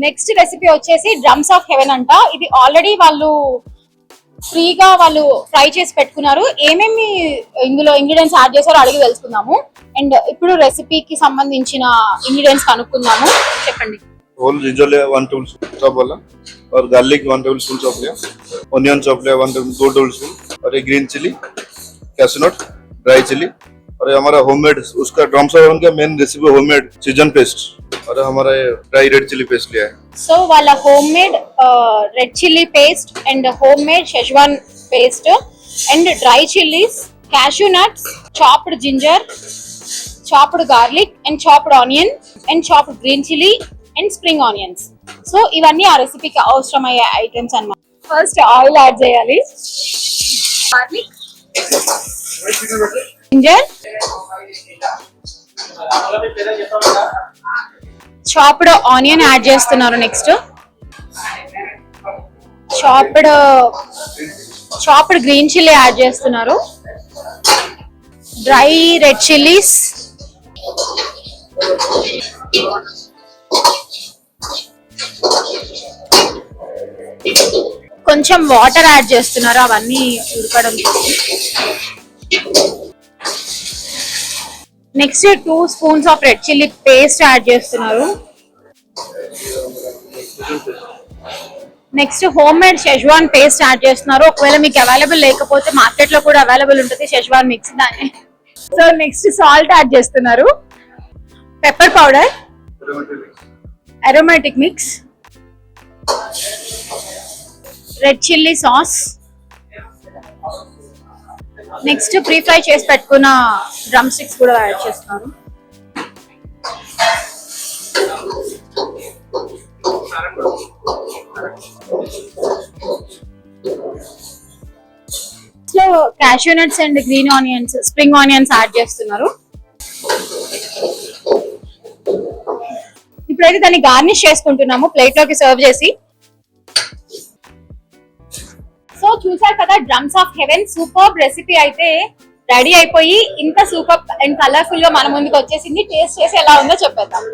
Next recipe వచ్చేసి drums of heaven అంట ఇది ఆల్రెడీ వాళ్ళు ఫ్రీగా వాళ్ళు ఫ్రై చేసి పెట్టుకున్నారు ఏమేమి ఇందులో ఇంగ్రీడియంట్స్ యాడ్ చేశారో అడిగి తెలుసుకుందాము అండ్ ఇప్పుడు రెసిపీకి సంబంధించిన ఇంగ్రీడియంట్స్ కనుక్కుందాము చెప్పండి होल जिंजर लिया वन टेबल चॉप वाला और garlic one table spoon chop लिया ऑनियन चॉप लिया वन टेबल दो टेबल स्पून और ये green chilli cashew nut dry chilli और ये हमारा होममेड उसका ड्रम सेवन का main recipe homemade season paste और हमारा ये ड्राई रेड चिली पेस्ट लिया है సో వాళ్ళ home made red chilli paste and home made schezwan paste and dry chillies cashew nuts chopped ginger chopped garlic and chopped onion and chopped green chilli and spring onions so ఇవన్నీ ఆ రెసిపీకి అవసరమయ్యే items అన్నమాట first oil add చేయాలి garlic ginger chopped onion add చేస్తున్నారు next chopped chopped green chilli add చేస్తున్నారు. Dry red chillies కొంచెం water add చేస్తున్నారు అవన్నీ ఉడకడం కోసం. Next two spoons of red chilli paste add చేస్తున్నారు. Next home made schezwan paste add చేస్తున్నారు. ఒకవేళ మీకు అవైలబుల్ లేకపోతే మార్కెట్లో కూడా అవైలబుల్ ఉంటుంది షెజ్వాన్ మిక్స్ దాన్ని. సో నెక్స్ట్ సాల్ట్ యాడ్ చేస్తున్నారు. Pepper powder aromatic mix red chilli sauce next pre fry చేసి పెట్టుకున్న డ్రమ్ స్టిక్స్ కూడా యాడ్ చేస్తున్నారు లో cashew nuts and green onions spring onions add చేస్తున్నారు. ఇప్పుడైతే దాన్ని గార్నిష్ చేసుకుంటున్నాము ప్లేట్లోకి సర్వ్ చేసి. చూసారు కదా drums of heaven super recipe అయితే రెడీ అయిపోయి ఇంత సూపర్ అండ్ కలర్ఫుల్గా మన ముందుకు వచ్చేసింది. టేస్ట్ చేసి ఎలా ఉందో చెప్పేద్దాం.